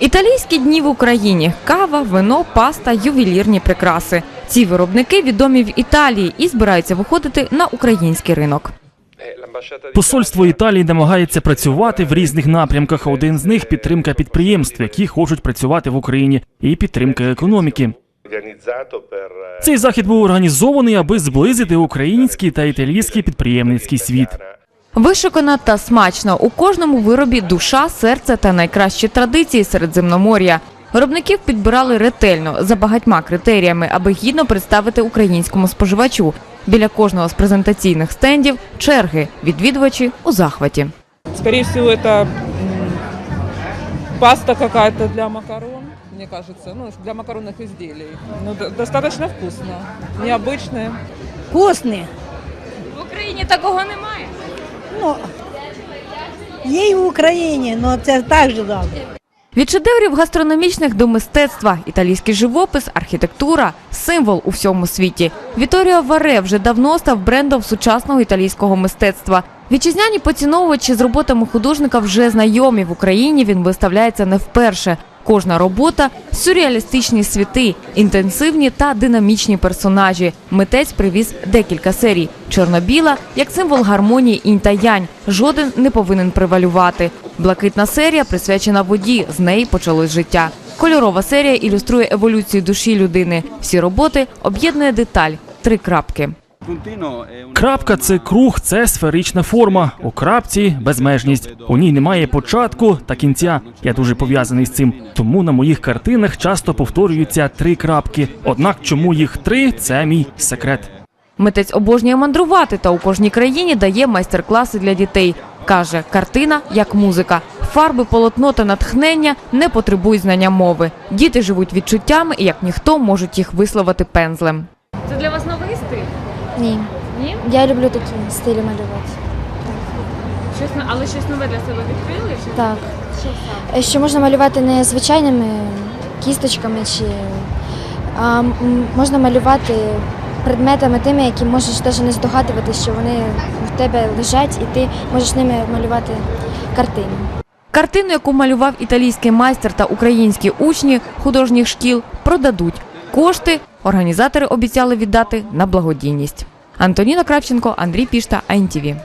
Італійські дні в Україні: кава, вино, паста, ювелірні прикраси. Ці виробники відомі в Італії і збираються виходити на український ринок. Посольство Італії намагається працювати в різних напрямках. Один з них підтримка підприємств, які хочуть працювати в Україні, і підтримка економіки. Цей захід був організований, аби зблизити український та італійський підприємницький світ. Вишукано та смачно у кожному виробі душа, серце та найкращі традиції Середземномор'я. Виробників підбирали ретельно за багатьма критеріями, аби гідно представити українському споживачу. Біля кожного з презентаційних стендів черги, відвідувачі у захваті. Скорее всего, это м, паста какая-то для макарон, мне кажется, ну, для макаронных изделий. Ну, д- достаточно вкусно, необычное. Вкусні. В Україні такого немає. Ну, є і в Україні, але це так же добре. Від шедеврів гастрономічних до мистецтва, італійський живопис, архітектура символ у всьому світі. Віторіо Варе вже давно став брендом сучасного італійського мистецтва. Вітчизняні поціновувачі з роботами художника вже знайомі в Україні. Він виставляється не вперше. Кожна робота сюрреалістичні світи, інтенсивні та динамічні персонажі. Митець привіз декілька серій. Чорно-біла як символ гармонії інь та янь. Жоден не повинен превалювати. Блакитна серія присвячена воді. З неї почалось життя. Кольорова серія ілюструє еволюцію душі людини. Всі роботи об'єднує деталь три крапки. Крапка це круг, це сферична форма. У крапці безмежність. У ній немає початку та кінця. Я дуже пов'язаний з цим. Тому на моїх картинах часто повторюються три крапки. Однак, чому їх три це мій секрет. Митець обожнює мандрувати та у кожній країні дає майстер-класи для дітей. Каже, картина як музика. Фарби, полотно та натхнення не потребують знання мови. Діти живуть відчуттями і як ніхто можуть їх висловити пензлем. Це для вас новий стиль? Ні. Ні? Я люблю такі стилі малювати. Щось але щось нове для себе відкрили? Так. Е, Що можна малювати не звичайними кісточками, чи а можна малювати предметами тими, які можеш навіть не здогадувати, що вони в тебе лежать, і ти можеш ними малювати картини. Картину, яку малював італійський майстер та українські учні художніх шкіл, продадуть. Кошти організатори обіцяли віддати на благодійність. Антоніна Кравченко, Андрій Пішта, АНТВ.